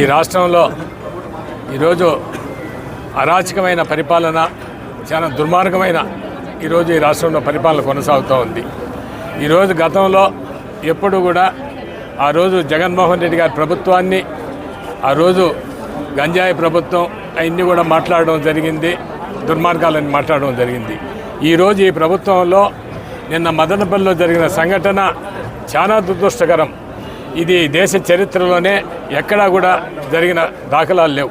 ఈ రాష్ట్రంలో ఈరోజు అరాచకమైన పరిపాలన చాలా దుర్మార్గమైన ఈరోజు ఈ రాష్ట్రంలో పరిపాలన కొనసాగుతూ ఉంది. ఈరోజు గతంలో ఎప్పుడు కూడా ఆ రోజు జగన్మోహన్ రెడ్డి గారి ప్రభుత్వాన్ని ఆ రోజు గంజాయి ప్రభుత్వం అవన్నీ కూడా మాట్లాడడం జరిగింది దుర్మార్గాలని మాట్లాడడం జరిగింది. ఈరోజు ఈ ప్రభుత్వంలో నిన్న మదనపల్లిలో జరిగిన సంఘటన చాలా దురదృష్టకరం. ఇది దేశ చరిత్రలోనే ఎక్కడా కూడా జరిగిన దాఖలాలు లేవు.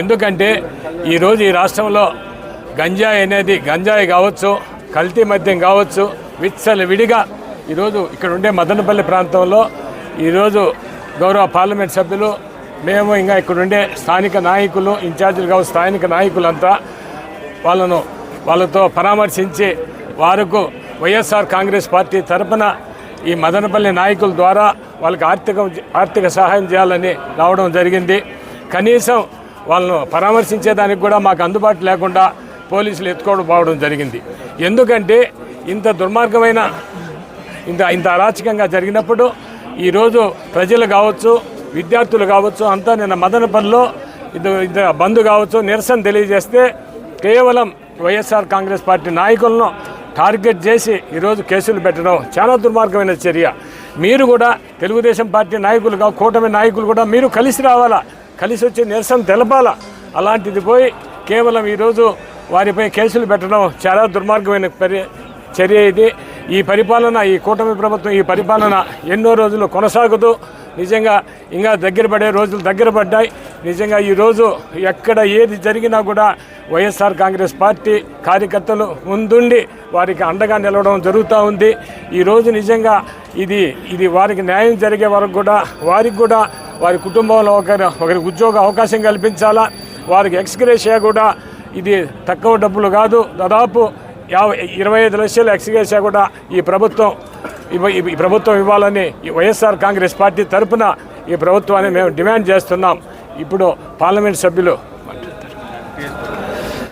ఎందుకంటే ఈరోజు ఈ రాష్ట్రంలో గంజాయి అనేది గంజాయి కావచ్చు కల్తీ మద్యం కావచ్చు విచ్చల విడిగా ఈరోజు ఇక్కడ ఉండే మదనపల్లి ప్రాంతంలో ఈరోజు గౌరవ పార్లమెంట్ సభ్యులు మేము ఇంకా ఇక్కడుండే స్థానిక నాయకులు ఇన్ఛార్జీలు కావచ్చు స్థానిక నాయకులంతా వాళ్ళను వాళ్ళతో పరామర్శించి వారకు వైఎస్ఆర్ కాంగ్రెస్ పార్టీ తరపున ఈ మదనపల్లి నాయకుల ద్వారా వాళ్ళకి ఆర్థిక ఆర్థిక సహాయం చేయాలని రావడం జరిగింది. కనీసం వాళ్ళను పరామర్శించేదానికి కూడా మాకు అందుబాటు లేకుండా పోలీసులు ఎత్తుకోవడం పోవడం జరిగింది. ఎందుకంటే ఇంత దుర్మార్గమైన ఇంత ఇంత అరాచకంగా జరిగినప్పుడు ఈరోజు ప్రజలు కావచ్చు విద్యార్థులు కావచ్చు అంతా నిన్న మదనపల్లిలో ఇది ఇది బంద్ కావచ్చు నిరసన తెలియజేస్తే కేవలం వైఎస్ఆర్ కాంగ్రెస్ పార్టీ నాయకులను టార్గెట్ చేసి ఈరోజు కేసులు పెట్టడం చాలా దుర్మార్గమైన చర్య. మీరు కూడా తెలుగుదేశం పార్టీ నాయకులుగా కూటమి నాయకులు కూడా మీరు కలిసి రావాలా? కలిసి వచ్చి నిరసన తెలపాలా? అలాంటిది పోయి కేవలం ఈరోజు వారిపై కేసులు పెట్టడం చాలా దుర్మార్గమైన చర్య ఇది. ఈ పరిపాలన ఈ కూటమి ప్రభుత్వం ఈ పరిపాలన ఎన్నో రోజులు కొనసాగుతూ నిజంగా ఇంకా దగ్గర పడే రోజులు దగ్గర పడ్డాయి. నిజంగా ఈరోజు ఎక్కడ ఏది జరిగినా కూడా వైఎస్ఆర్ కాంగ్రెస్ పార్టీ కార్యకర్తలు ముందుండి వారికి అండగా నిలవడం జరుగుతూ ఉంది. ఈరోజు నిజంగా ఇది ఇది వారికి న్యాయం జరిగే వరకు కూడా వారికి కూడా వారి కుటుంబంలో ఒకరి ఒకరికి ఉద్యోగ అవకాశం కల్పించాలా? వారికి ఎక్స్గ్రేషియా కూడా ఇది తక్కువ డబ్బులు కాదు. దాదాపు యాభై ఇరవై ఐదు లక్షలు ఎక్స్గ్రేషియా కూడా ఈ ప్రభుత్వం ఈ ప్రభుత్వం ఇవ్వాలని ఈ వైఎస్ఆర్ కాంగ్రెస్ పార్టీ తరపున ఈ ప్రభుత్వాన్ని మేము డిమాండ్ చేస్తున్నాం. ఇప్పుడు పార్లమెంట్ సభ్యులు